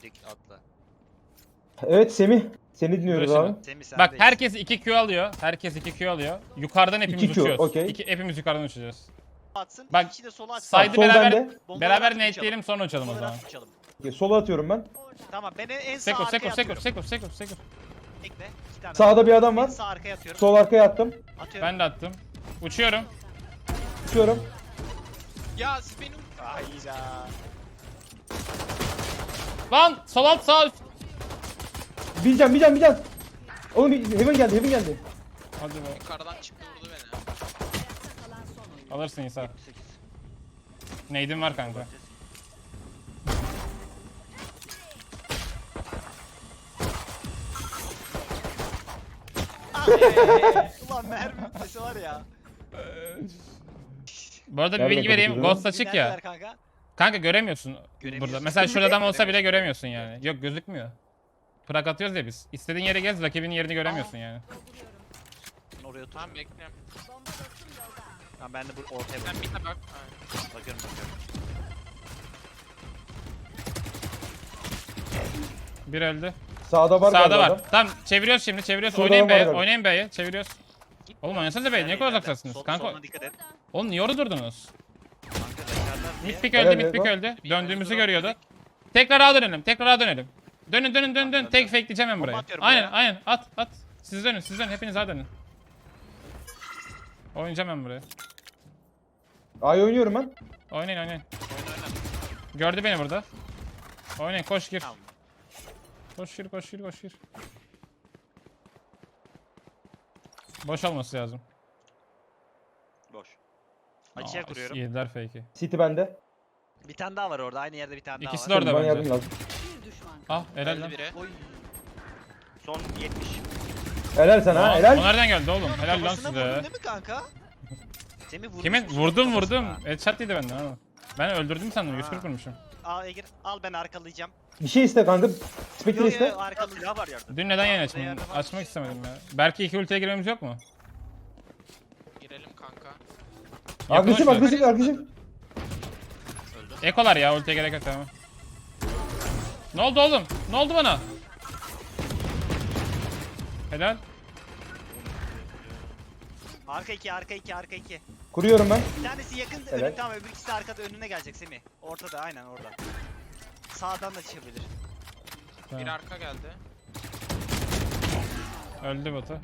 Direkt atla. Evet Semih. Seni dinliyoruz abi. Semih sen Bak herkes 2 Q alıyor. Herkes 2 Q alıyor. Yukarıdan hepimiz 2 Q, uçuyoruz. okey. İki- hepimiz yukarıdan uçacağız. atsın. Bak, Bak. de sola atsın. Saydı sol beraber bende. Beraber atıp netleyelim sonra uçalım o zaman. Okey, Sola atıyorum ben. Tamam ben en, en sağ Seko arkaya seko seko atıyorum. seko seko seko. Bekle. iki tane. Sağda bir adam En var. sağ arkaya atıyorum. Sol arkaya attım. Atıyorum. Ben de attım. Uçuyorum. Tutuyorum. Ya siz beni Hayda. Lan sol alt sağ üst. Bir can bir can bir can. Oğlum bir- Heaven geldi Heaven geldi. Hadi be. yukarıdan çıktı vurdu beni. Alırsın İsa. 8. Neydin var kanka. Ulan mermi sesi var ya. Bu arada bir Nerede bilgi vereyim. kapatıyorsun? Ghost açık Neredeler ya. Kanka? Kanka göremiyorsun Göremiyorsun. burada. Mesela şurada adam olsa bile Göremiyorsun. yani. Yok gözükmüyor. Prak atıyoruz ya biz. İstediğin yere gez rakibinin yerini göremiyorsun yani. Ben Oraya otur. Tamam bekliyorum. Tamam ben de bu ortaya Sen bakıyorum. bir de bak. Aynen. Bakıyorum bakıyorum. Bir öldü. Sağda var Sağda galiba var. adam. Tamam çeviriyoruz şimdi çeviriyoruz. Şurada Oynayın var B'ye. galiba. Oynayın B'ye. Çeviriyoruz. Oğlum oynasanıza B'ye. Niye kadar uzaktasınız? Sol, Kanka. soluna dikkat et. Oğlum niye orada durdunuz? Evet, öldü, pick bak. öldü. Döndüğümüzü görüyordu. Tekrar A dönelim, tekrar A dönelim. Dönün dönün dön dön. Tek fakeleyeceğim ben burayı. atıyorum Aynen buraya. aynen at at. Siz dönün siz dönün hepiniz A dönün. Oynayacağım ben buraya. Ay oynuyorum ben. Oynayın oynayın. Oyna oyna. Gördü beni burada. Oynayın koş gir. Tamam. Koş gir koş gir koş gir. Boş olması lazım. Boş. Açıya kuruyorum. Yediler fake'i. City bende. Bir tane daha var orada. Aynı yerde bir tane daha İkisi var. de orada bence. yardım lazım. Ah helal Öldü lan. biri. Oy. Son 70. Helal sana ha Aa, helal. O nereden geldi oğlum? Helal lan Kafasına vurdun size. değil mi kanka? Semih vurmuş Kimin? musun Vurdum kafasına? vurdum. Headshot yedi benden ama. Ben öldürdüm sandım. Ha. 140 vurmuşum. Al Egir. Al ben arkalayacağım. Bir şey iste kanka. Spectre Yo iste. yo arkalayacağım. var yerde. Dün neden yayın var. Açmak istemedim ya. Belki iki ultiye girmemiz yok mu? Agresif Yakın agresif agresif. Ekolar ya ultiye gerek yok tamam. Ne oldu oğlum? Ne oldu bana? Helal. Arka 2 arka 2 arka 2. Kuruyorum ben. Bir tanesi yakın Evet. önü tamam öbür ikisi arkada önüne gelecek Semih. Ortada aynen orada. Sağdan da çıkabilir. Tamam. Bir arka geldi. Öldü botu.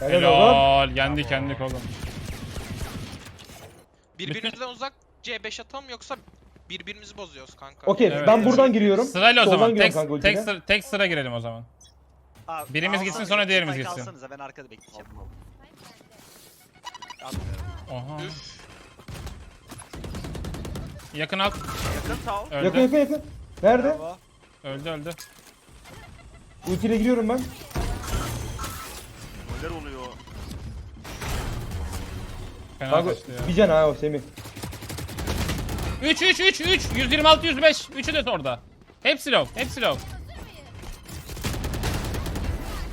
Helal oğlum. Helal. Yendik yendik oğlum. Birbirimizden uzak C5 atalım yoksa birbirimizi bozuyoruz kanka. Okey Evet. ben buradan giriyorum. Sırayla o Soldan zaman. giriyorum Tek, kanka tek, ultiyle. sıra, tek sıra girelim o zaman. Aa, Birimiz gitsin, sonra diğerimiz gitsin. Alsanıza ben arkada bekleyeceğim. Al. Oha. Üf. Yakın alt. Yakın sağ ol. Öldü. Yakın yakın yakın. Nerede? Bravo. Öldü öldü. Ultiyle giriyorum ben. Neler oluyor? Fena Kanka kaçtı ya. bir can ha o Semih. 3 3 3 3 126 105 üçü de orada. Hepsi low, hepsi low.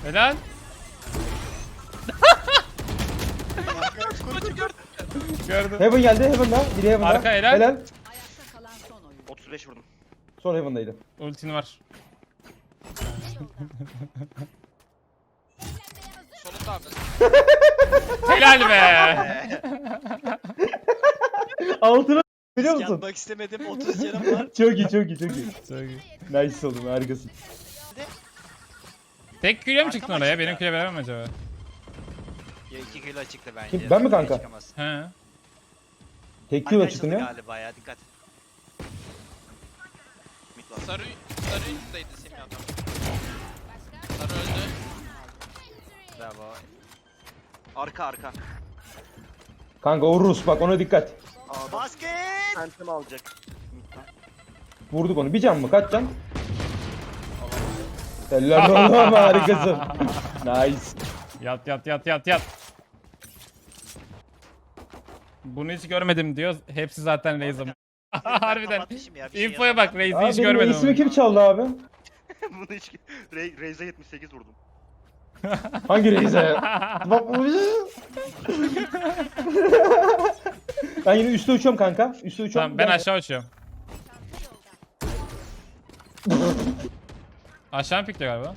Helal. Gördüm. Heaven geldi Heaven'da. Biri Heaven'da. Arka helal. Helal. Ayakta kalan son oyun. 35 vurdum. Sol Heaven'daydı. Ultin var. Helal be. Altına biliyor musun? Yanmak istemedim 30 canım var. Çok iyi çok iyi çok iyi. Çok iyi. Nice oğlum harikasın. Tek küle mi çıktın oraya? Benim küle veremem acaba? Ya 2 kilo çıktı bence. Kim, ben mi kanka? Çıkamaz. He. Tek kill Arkadaşlar çıktın ya. Galiba ya dikkat. Mid var. Sarı, sarı yüzdeydi Semih adam. Sarı öldü. Bravo. Arka arka. Kanka o Rus bak ona dikkat. Basket! Phantom alacak. Vurduk onu. Bir can mı? Kaç can? Helal oğlum harikasın. nice. Yat yat yat yat yat. Bunu hiç görmedim diyor. Hepsi zaten Raze'ım. Harbiden. Kapatmışım ya, bir şey Infoya bak yazamam. Raze'i Abi hiç benim görmedim. ismi kim çaldı abi? Bunu hiç... Re Raze'e 78 vurdum. Hangi Reis'e? Bak bu Ben yine üstte uçuyorum kanka. Üstte uçuyorum. Tamam ben aşağı uçuyorum. Aşağı mı pikliyor galiba?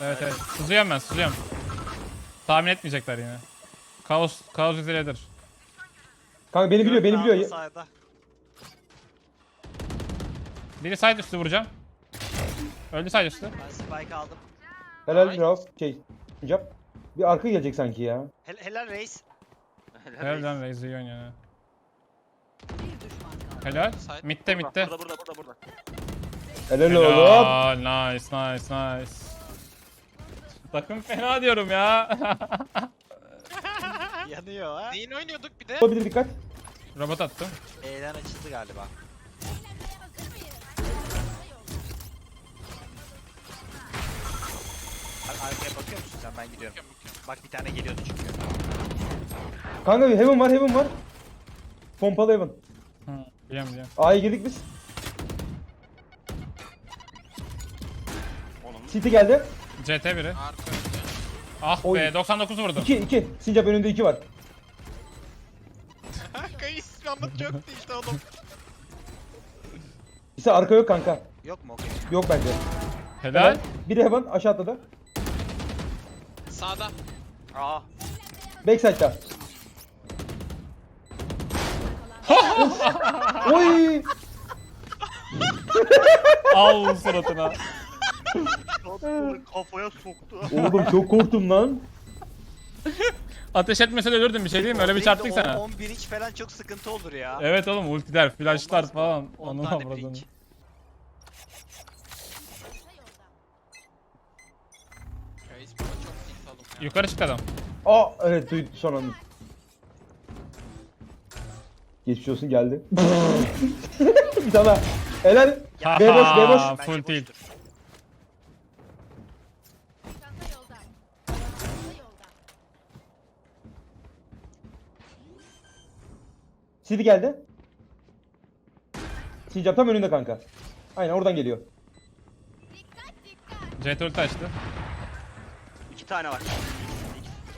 Evet evet. Sızıyorum ben sızıyorum. Tahmin etmeyecekler yine. Kaos, kaos üzeredir. Kanka beni biliyor beni biliyor. Sağda. Biri side üstü vuracağım. Öldü side üstü. Ben spike aldım. Helal Nice. Rauf. Şey. Sincap. Bir arka gelecek sanki ya. Hel helal reis. Helal lan Raze iyi oynuyor. ya. Bir düşman kaldı. Helal. Side. Mitte mitte. Burada burada burada burada. Helal oğlum. Helal. Nice nice nice. Takım fena diyorum ya. Yanıyor ha. Neyin oynuyorduk bir de? Olabilir dikkat. Robot attım. E'den açıldı galiba. Arkaya bakıyor musun sen? Ben gidiyorum. Bak bir tane geliyordu çünkü. Kanka bir heaven var heaven var. Pompalı heaven. Hı, biliyorum biliyorum. A'ya girdik biz. Onun. City geldi. CT biri. Arka. Ah Oy. be 99 vurdum. 2 2. Sincap önünde 2 var. Kayıs Mahmut çöktü işte oğlum. İse arka yok kanka. Yok mu? Okey. Yok bence. Helal. Biri heaven aşağı atladı. Sağda. Aa. Backside'da. Oy! Al suratına. Kafaya soktu. Oğlum çok korktum lan. Ateş etmese de ölürdüm bir şey değil mi? Öyle bir çarptık sana. 11 iç falan çok sıkıntı olur ya. Evet oğlum ultiler, flashlar falan. 10 Onun tane avradını. blink. Yukarı çıktı adam. Aa evet duydu son anda. Geçmiş olsun geldi. bir tane daha. Helal. Ha B boş, B boş. ha, Bence Full tilt. boştur. Çanta yolda. Çanta yolda. City geldi. Sincap tam önünde kanka. Aynen oradan geliyor. CT ulti açtı. İki tane var.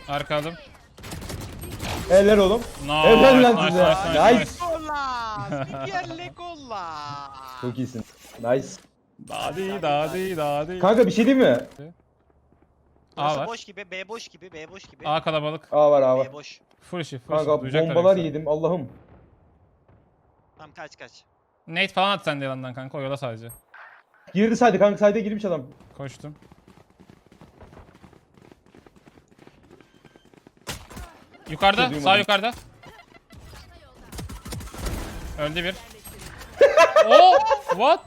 Arka adım. Eller oğlum. Nice, Helal lan nice, size. nice, nice, Nice. Legolas! Miguel Legolas! Çok iyisin. Nice. Dadi dadi dadi. Kanka bir şey değil mi? A Burası var. boş gibi, B boş gibi, B boş gibi. A kalabalık. A var A var. B boş. Full işi, full Kanka. Duyacaklar bombalar yoksa. yedim Allah'ım. Tamam kaç kaç. Nate falan at sen de yalandan kanka o yola sadece. Girdi saydı kanka sayda girmiş adam. Koştum. Yukarıda, Şey sağ duymadım. yukarıda. Öldü bir. oh, what?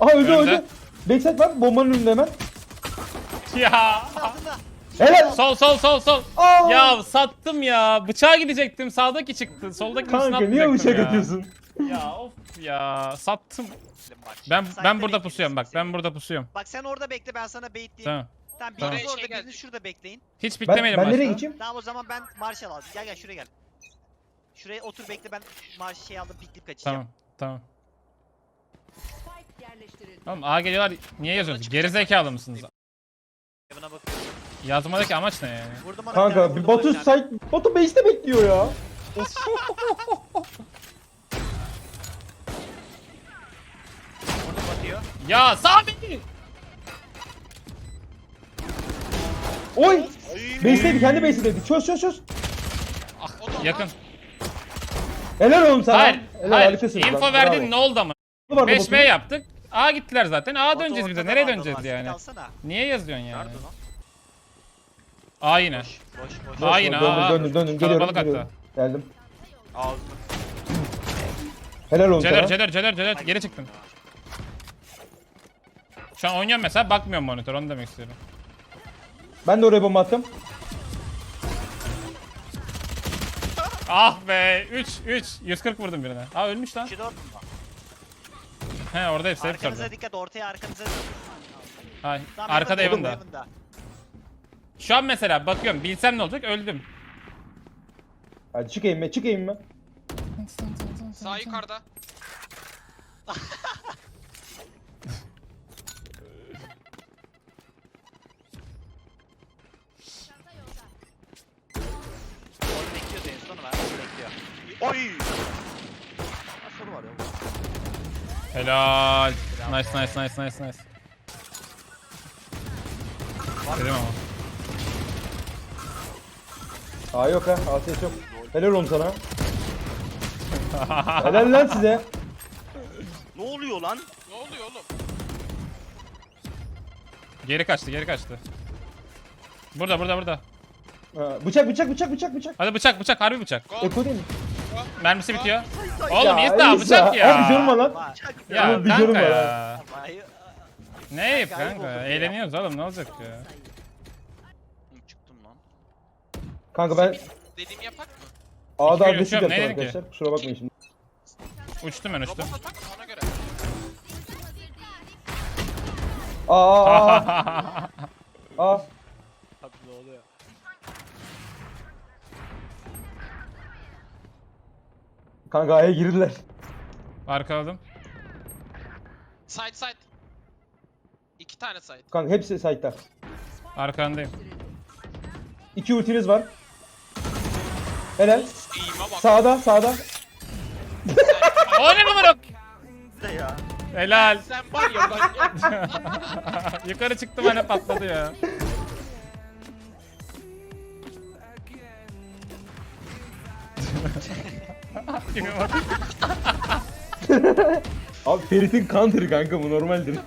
Aha öldü Önde. öldü. Backside var bombanın önünde hemen. Ya. Helal. Sol sol sol sol. Aa! Ya sattım ya. Bıçağa gidecektim. Sağdaki çıktı. Soldaki Kanka niye bıçak atıyorsun? Ya of ya. Sattım. Bak. Ben ben burada pusuyorum bak. Ben burada pusuyorum. Bak sen orada bekle ben sana baitleyeyim. Tamam. Tamam biriniz Tamam. Şey orada geldi. biriniz şurada bekleyin. Hiç Ben, beklemeyelim ben nereye geçeyim? Tamam o zaman ben Marshall aldım. Gel gel şuraya gel. Şuraya otur bekle ben marş şey aldım piklip kaçacağım. Tamam. Tamam. Spike yerleştirildi. Oğlum A geliyorlar. Niye yazıyorsunuz? Geri zekalı mısınız? Buna bakıyorum. Yazmadaki amaç ne yani? Vurdum ona Kanka bir Batu site Batu base'te bekliyor ya. Vurdum batıyor. Ya Sami! Oy! Base'teydi kendi base'teydi. Çöz çöz çöz. Da Yakın. Helal oğlum sana. Hayır. Helal Hayır. Info verdin ne oldu ama? Vardı 5B Batu'nun. yaptık. A gittiler zaten. A döneceğiz biz de. ortada Nereye döneceğiz yani? Alsana. Niye yazıyorsun yani? A yine. Boş boş boş. A yine. döndüm, döndüm, döndüm. Geliyorum, Kalabalık geliyorum. hatta. Geldim. Ağzını. Helal oğlum Ceder, sana. ceder, ceder, ceder. Geri çıktım. Şu an oynuyorum mesela bakmıyorum monitör onu demek istiyorum. Ben de oraya bomba attım. Ah be 3 3 140 vurdum birine. Aa ölmüş lan. Şu dört mü? He orada hepsi hep Arkanıza orada. dikkat ortaya arkanıza. Hay. Tamam, Arkada Evan'da. Heaven'da. Şu an mesela bakıyorum bilsem ne olacak öldüm. Hadi çık eğime çık eğime. sağ yukarıda. Oy. Helal. Nice nice nice nice nice. Kerim ama. Aa yok ha. Ateş yok. Helal oğlum sana. Helal lan size. Ne oluyor lan? Ne oluyor oğlum? Geri kaçtı geri kaçtı. Burada burada burada. Ha, bıçak bıçak bıçak bıçak bıçak. Hadi bıçak bıçak harbi bıçak. Eko? Mermisi bitiyor. Oğlum yeter daha İsa, bıçak Abi ya. canım lan. Ya Oğlum bir kanka var ya. Ne yap kanka? ya. Eğleniyoruz oğlum ne olacak ya? Çıktım lan. Kanka ben Dediğimi yapak mı? A'da agresif yok, yaptım ne dedik ki? arkadaşlar. Kusura bakmayın şimdi. Uçtum ben uçtum. Robot atak mı ona göre? Aa aa aa. aa. Abi ne oluyor? Kanka A'ya girdiler. Arkaladım. Side side. İki tane side. Kanka hepsi site'da. Arkandayım. İki ultiniz var. Helal. İyime bak. Sağda sağda. O ne numara? Helal. Sen var ya ben Yukarı çıktım hani patladı ya. kimi var. Abi Ferit'in counter'ı kanka bu normaldir.